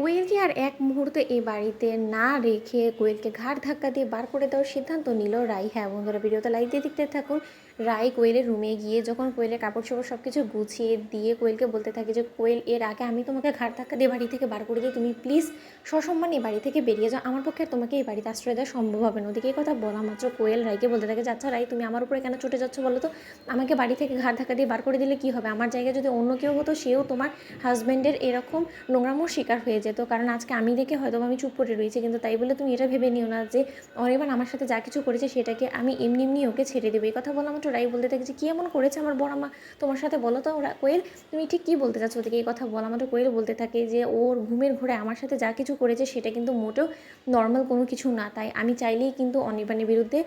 কোয়েলকে আর এক মুহূর্তে এই বাড়িতে না রেখে কোয়েলকে ঘাড় ধাক্কা দিয়ে বার করে দেওয়ার সিদ্ধান্ত নিল রাই। হ্যাঁ বন্ধুরা, ভিডিওতে লাইক দিয়ে দেখতে থাকুন। রাই কোয়েলের রুমে গিয়ে যখন কোয়েলের কাপড় চোপড় সব কিছু গুছিয়ে দিয়ে কোয়েলকে বলতে থাকে যে, কোয়েল, এর আগে আমি তোমাকে ঘাড় ধাক্কা দিয়ে বাড়ি থেকে বার করে দিই। তুমি প্লিজ সসম্মান এই বাড়ি থেকে বেরিয়ে যাও। আমার পক্ষে তোমাকে এই বাড়িতে আশ্রয় দেওয়া সম্ভব হবে না। ওদিকে এই কথা বলা মাত্র কোয়েল রাইকে বলতে থাকে যে আচ্ছা রাই, তুমি আমার উপরে কেন ছুটে যাচ্ছ বলো তো? আমাকে বাড়ি থেকে ঘাড় ধাক্কা দিয়ে বার করে দিলে কি হবে? আমার জায়গায় যদি অন্য কেউ হতো, সেও তোমার হাজব্যান্ডের এরকম নোংরামোর শিকার হয়ে যেত কারণ আজকে আমি দেখে হয়তো আমি চুপ করে রয়েছি, কিন্তু তাই বলে তুমি এটা ভেবে নিও না যে অনির্বাণ আমার সাথে যা কিছু করেছে সেটাকে আমি এমনি এমনি ওকে ছেড়ে দেবো। এই কথা বলা মাত্র রাই বলতে থাকে যে, কী এমন করেছে আমার বড় মা? তোমার সাথে বলো তো ওরা। কোয়েল, তুমি ঠিক কী বলতে চাচ্ছ ওদেরকে এই কথা বলা মাত্র কোয়েল বলতে থাকে যে, ওর ঘুমের ঘোরে আমার সাথে যা কিছু করেছে সেটা কিন্তু মোটেও নর্মাল কোনো কিছু না। তাই আমি চাইলেই কিন্তু অনির্বাণের বিরুদ্ধে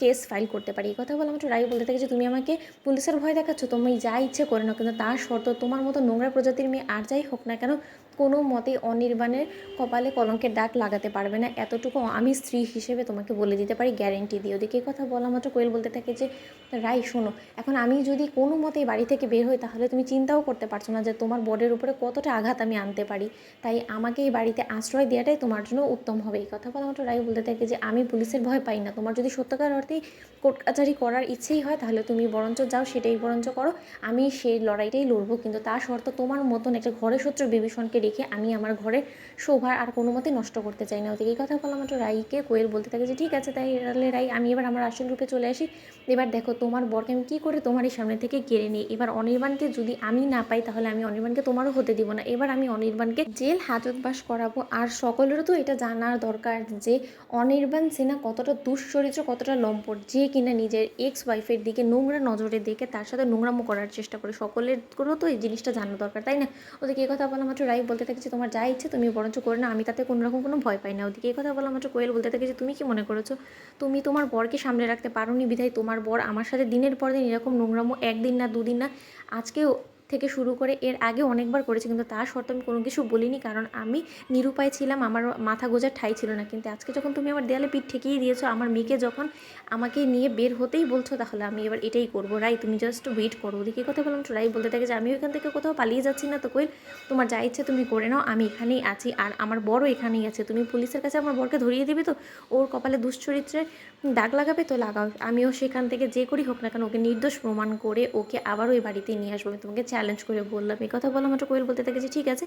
কেস ফাইল করতে পারি। এই কথা বলে মাত্র রায় বলতে থাকে যে, তুমি আমাকে পুলিশের ভয় দেখাচ্ছ, তুমি যা ইচ্ছে করে নাও কিন্তু তার শর্ত তোমার মতো নোংরা প্রজাতির মেয়ে আর যাই হোক না কেন, কোনো মতে অনির্বাণের কপালে কলঙ্কের দাগ লাগাতে পারবে না। এতটুকু আমি স্ত্রী হিসেবে তোমাকে বলে দিতে পারি গ্যারেন্টি দিয়ে। ওদিকে কথা বলা মাত্র কোয়েল বলতে থাকে যে রাই শোনো, এখন আমি যদি কোনো মতে এই বাড়ি থেকে বের হই, তাহলে তুমি চিন্তাও করতে পারছ না যে, তোমার বরের উপরে কতটা আঘাত আমি আনতে পারি। তাই আমাকে এই বাড়িতে আশ্রয় দেওয়াটাই তোমার জন্য উত্তম হবে। এই কথা বলা মাত্র রাই বলতে থাকে যে, আমি পুলিশের ভয় পাই না। তোমার যদি সত্যকার অর্থেই কোর্ট কাচারি করার ইচ্ছেই হয়, তাহলে তুমি বরঞ্চ যাও, সেটাই বরঞ্চ করো। আমি সেই লড়াইটাই লড়বো, কিন্তু তার শর্ত তোমার মতন একটা ঘরে শত্রু বিভীষণকে রেখে আমি আমার ঘরে শোভার আর কোনো মতে নষ্ট করতে চাই না। ওদিকে এই কথা বলা মাত্র রাইকে কোয়েল বলতে থাকে যে, ঠিক আছে, তাই তাহলে রাই আমি এবার আমার আসল রূপে চলে আসি। এবার দেখো, তোমার বরকে আমি কী করে তোমার এই সামনে থেকে কেড়ে নিই? এবার অনির্বাণকে যদি আমি না পাই, তাহলে আমি অনির্বাণকে তোমারও হতে দিব না। এবার আমি অনির্বাণকে জেল হাজতবাস করাবো। আর সকলেরও তো এটা জানার দরকার যে, অনির্বাণ সেনা কতটা দুশ্চরিত্র কতটা লম্পট যে কিনা নিজের এক্স ওয়াইফের দিকে নোংরা নজরে দেখে তার সাথে নোংরামো করার চেষ্টা করে। সকলেরও তো এই জিনিসটা জানা দরকার, তাই না? ওদিকে এই কথা বলা মাত্র রাই বলতে থাকে যে, তোমার যা ইচ্ছে তুমি বরঞ্চ করে না, আমি তাতে কোনো রকম কোনো ভয় পাই না। ওদিকে এই কথা বলা মাত্র কোয়েল বলতে থাকে যে, তুমি কি মনে করেছ? তুমি তোমার বরকে সামলে রাখতে পারো নি বিধায় তোমার বর আমার সাথে দিনের পর দিন এরকম নোংরামো, একদিন না দুদিন না, আজকেও থেকে শুরু করে এর আগে অনেকবার করেছি, কিন্তু তা সত্ত্বেও আমি কোনো কিছু বলিনি, কারণ আমি নিরুপায় ছিলাম, আমার মাথা গোজার ঠাই ছিল না। কিন্তু আজকে যখন তুমি আমার দেয়ালে পিঠ ঠেকিয়ে দিয়েছ, আমার মেয়েকে যখন আমাকে নিয়ে বের হতেই বলছো, তাহলে আমি এবার এটাই করব। রাই, তুমি জাস্ট ওয়েট করো। ওদিকে কথা বললাম তো রাই বলতে থাকে যে, আমি এখান থেকে কোথাও পালিয়ে যাচ্ছি না তো কোয়েল তোমার যা ইচ্ছে তুমি করে নাও, আমি এখানেই আছি। আর আমার বড় এখানেই আছে। তুমি পুলিশের কাছে আমার বরকে ধরিয়ে দিবে তো? ওর কপালে দুশ্চরিত্রে দাগ লাগাবে তো লাগাও। আমিও সেখান থেকে যে করি হোক না কেন, ওকে নির্দোষ প্রমাণ করে ওকে আবারও ওই বাড়িতে নিয়ে আসব। তোমাকে চ্যালেঞ্জ করে বললাম, এই কথা বলা মাত্র কোয়েল বলতে থাকে যে, ঠিক আছে,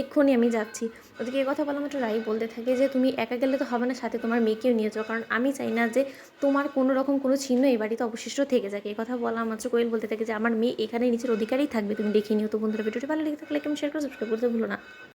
এক্ষুনি আমি যাচ্ছি। ওদিকে এই কথা বলা মাত্র রাই বলতে থাকে যে, তুমি একা গেলে তো হবে না, সাথে তোমার মেয়েকেও নিয়ে যাও। কারণ আমি চাই না যে, তোমার কোনো রকম কোনো চিহ্ন এই বাড়িতে অবশিষ্ট থেকে যাকে। এই কথা বলা মাত্র কোয়েল বলতে থাকে যে, আমার মেয়ে এখানে নিচের অধিকারই থাকবে, তুমি দেখে নিও। তো বন্ধুরা, ভিডিওটি ভালো লেগে থাকলে কেমন শেয়ার করে সাবস্ক্রাইব করতে ভুলো না।